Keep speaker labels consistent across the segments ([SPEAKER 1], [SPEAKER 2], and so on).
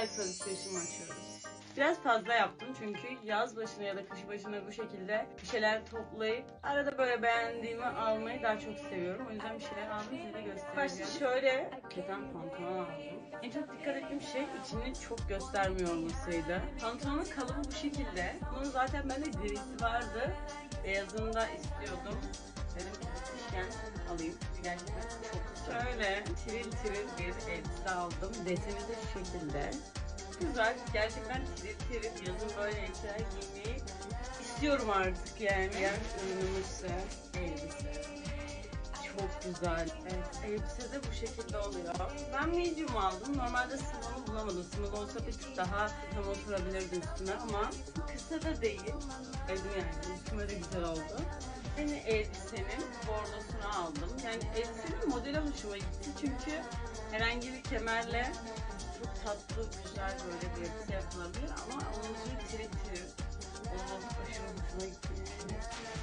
[SPEAKER 1] alfa alışverişimi açıyoruz. Biraz fazla yaptım çünkü yaz başına ya da kış başına bu şekilde bir şeyler toplayıp arada böyle beğendiğimi almayı daha çok seviyorum. O yüzden bir şeyler aldım size göstereceğim. Başta şöyle keten pantolon aldım. En çok dikkat ettiğim şey içini çok göstermiyor olmasıydı. Pantolonun kalıbı bu şekilde. Bunun zaten bende derisi vardı. Beyazını da istiyordum. Dedim gitmişken alayım. Gerçekten çok. Şöyle tiril tiril bir elbise aldım. Deseni de şu şekilde. Güzel. Gerçekten tiril tiril yazın böyle elbiseler giymeyi istiyorum artık yani. Ürünümüz ise elbise. Çok güzel. Evet, elbise de bu şekilde oluyor. Ben medium aldım. Normalde small'u bulamadım. Small olsa bir tık daha tam oturabilirdi üstüme ama kısa da değil. Dedim yani üstüme de güzel oldu. Yeni elbisenin bordosunu aldım. Yani elbisenin modeli hoşuma gitti çünkü herhangi bir kemerle çok tatlı, güzel böyle bir elbise yapılabilir ama onun için tiril olması hoşuma gitti.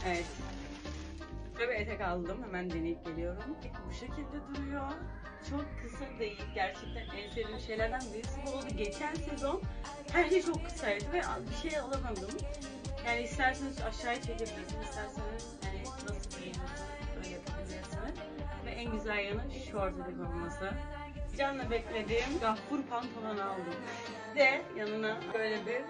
[SPEAKER 1] Evet, Böyle bir etek aldım. Hemen deneyip geliyorum. Bu şekilde duruyor. Çok kısa değil. Gerçekten en sevdiğim şeylerden birisi bu oldu. Geçen sezon her şey çok kısaydı ve bir şey alamadım. Yani isterseniz aşağıya çekebilirsiniz. isterseniz yani nasıl beğenirsiniz yapabilirsiniz. Ve en güzel yanı short etek olması. Canla beklediğim gaffur pantolon aldım. Ve yanına böyle bir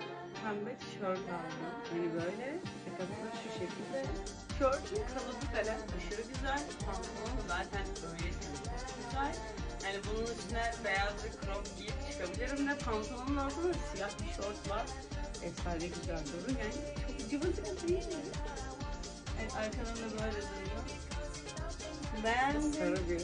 [SPEAKER 1] pembe tişört aldım. Hani böyle yakası da şu şekilde. Tişörtün kalıbı falan aşırı güzel. Pantolon zaten öyle çok güzel. Yani bunun üstüne beyaz bir crop giyip çıkabilirim ve pantolonun altına da siyah bir şort var. Efsane güzel durur yani. Çok cıvıcık değil mi? Evet, arkadan da böyle duruyor. Beğendim. Sarı bir.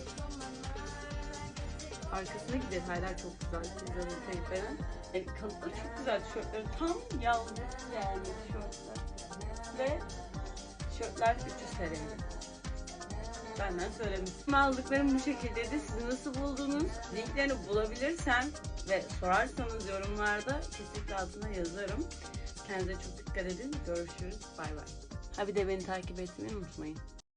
[SPEAKER 1] Arkasındaki detaylar çok güzel. Güzel falan. Yani kalıpları çok güzel tişörtleri. Tam yalnız yani tişörtler. Ve tişörtler 300 TL'ydi. Benden söylemiştim. Aldıklarım bu şekildeydi. Siz nasıl buldunuz? Linklerini bulabilirsem ve sorarsanız yorumlarda kesinlikle altına yazarım. Kendinize çok dikkat edin. Görüşürüz. Bay bay. Ha bir de beni takip etmeyi unutmayın.